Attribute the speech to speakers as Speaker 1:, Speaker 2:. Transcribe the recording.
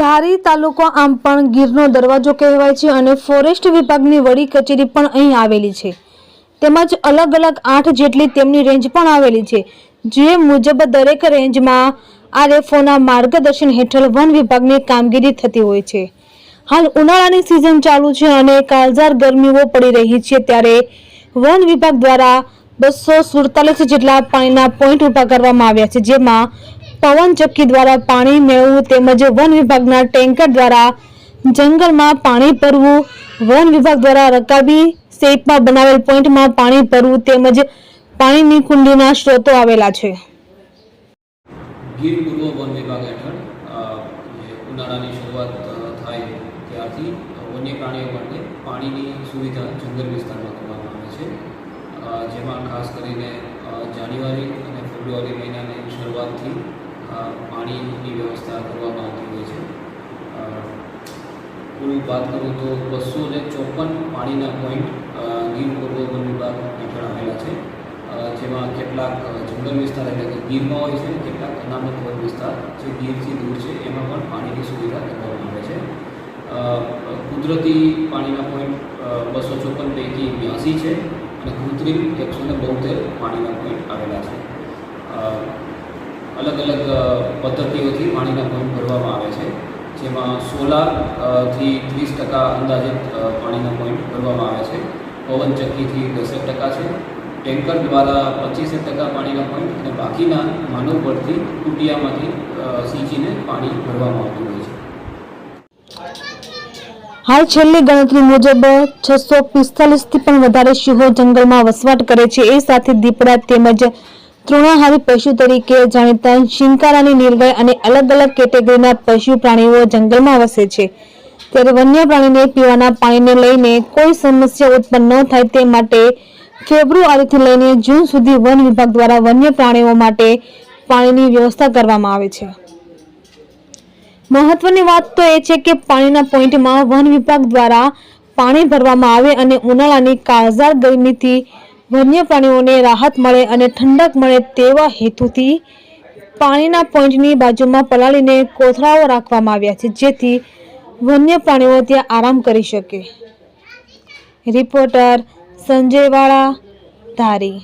Speaker 1: ધારી તાલુકો આમ પણ ગીરનો દરવાજો કહેવાય છે અને ફોરેસ્ટ વિભાગની વડી કચેરી પણ અહીં આવેલી છે. તેમજ અલગ અલગ આઠ જેટલી તેમની રેન્જ પણ આવેલી છે. જે મુજબ દરેક રેન્જમાં આરએફઓના માર્ગદર્શન હેઠળ વન વિભાગની કામગીરી થતી હોય છે. હાલ ઉનાળાની સિઝન ચાલુ છે અને કાળઝાર ગરમીઓ પડી રહી છે ત્યારે વન વિભાગ દ્વારા બસો સુડતાલીસ જેટલા પાણીના પોઈન્ટ ઊભા કરવામાં આવ્યા છે, જેમાં પવન ચક્કી દ્વારા પાણી મેળવવું તેમજ વન વિભાગના ટેન્કર દ્વારા જંગલમાં પાણી ભરવું, વન વિભાગ દ્વારા રકાબી શેપમાં બનાવેલ પોઈન્ટમાં પાણી ભરવું તેમજ પાણીની કુંડીના સ્ત્રોતો આવેલા છે.
Speaker 2: જેમાં ખાસ કરીને જાન્યુઆરી અને ફેબ્રુઆરી મહિનાની શરૂઆતથી પાણીની વ્યવસ્થા કરવામાં આવતી હોય છે. કુલ વાત કરું તો બસો ને ચોપન પાણીના પોઈન્ટ ગીર પૂર્વ વન વિભાગ હેઠળ આવેલા છે. જેમાં કેટલાક જંગલ વિસ્તાર એટલે કે ગીરમાં હોય છે કેટલાક અનામત વન વિસ્તાર જે ગીરથી દૂર છે, એમાં પણ પાણીની સુવિધા કરવામાં આવે છે. કુદરતી પાણીના પોઈન્ટ બસો ચોપન પૈકી બ્યાસી છે અને કૃત્રિમ એકસો ને બોતેર પાણીના પોઈન્ટ આવેલા છે. અલગ અલગ પદ્ધતિઓથી પાણીના પંપ ભરવામાં આવે છે. જેમાં સોલાર ત્રીસ ટકા અંદાજિત પાણીના પોઈન્ટ ભરવામાં આવે છે. પવન દસેક ટકા છે. ટેન્કર દ્વારા પચીસેક ટકા પાણીના પોઈન્ટ અને બાકીના માનવ પરથી કુટિયામાંથી સિંચીને પાણી ભરવામાં આવતું હોય છે.
Speaker 1: હાલ છેલ્લી ગણતરી મુજબ છસો પિસ્તાલીસથી પણ વધારે સિંહો જંગલમાં વસવાટ કરે છે. એ સાથે દીપડા તેમજ તૃણાહારી પશુ તરીકે જાણીતા શિંકારાની નીલગાય અને અલગ અલગ કેટેગરીના પશુ પ્રાણીઓ જંગલમાં વસે છે. ત્યારે વન્ય પ્રાણીને પીવાના પાણીને લઈને કોઈ સમસ્યા ઉત્પન્ન ન થાય તે માટે ફેબ્રુઆરીથી લઈને જૂન સુધી વન વિભાગ દ્વારા વન્ય પ્રાણીઓ માટે પાણીની વ્યવસ્થા કરવામાં આવે છે. મહત્વની વાત તો એ છે કે પાણીના પોઈન્ટમાં વન વિભાગ દ્વારા પાણી ભરવામાં આવે અને ઉનાળાની કાળઝાળ ગરમીથી વન્ય પ્રાણીઓને રાહત મળે અને ઠંડક મળે તેવા હેતુથી પાણીના પોઈન્ટની બાજુમાં પલાળીને કોથળાઓ રાખવામાં આવ્યા છે, જેથી વન્ય પ્રાણીઓ ત્યાં આરામ કરી શકે. રિપોર્ટર સંજયવાળા ધારી.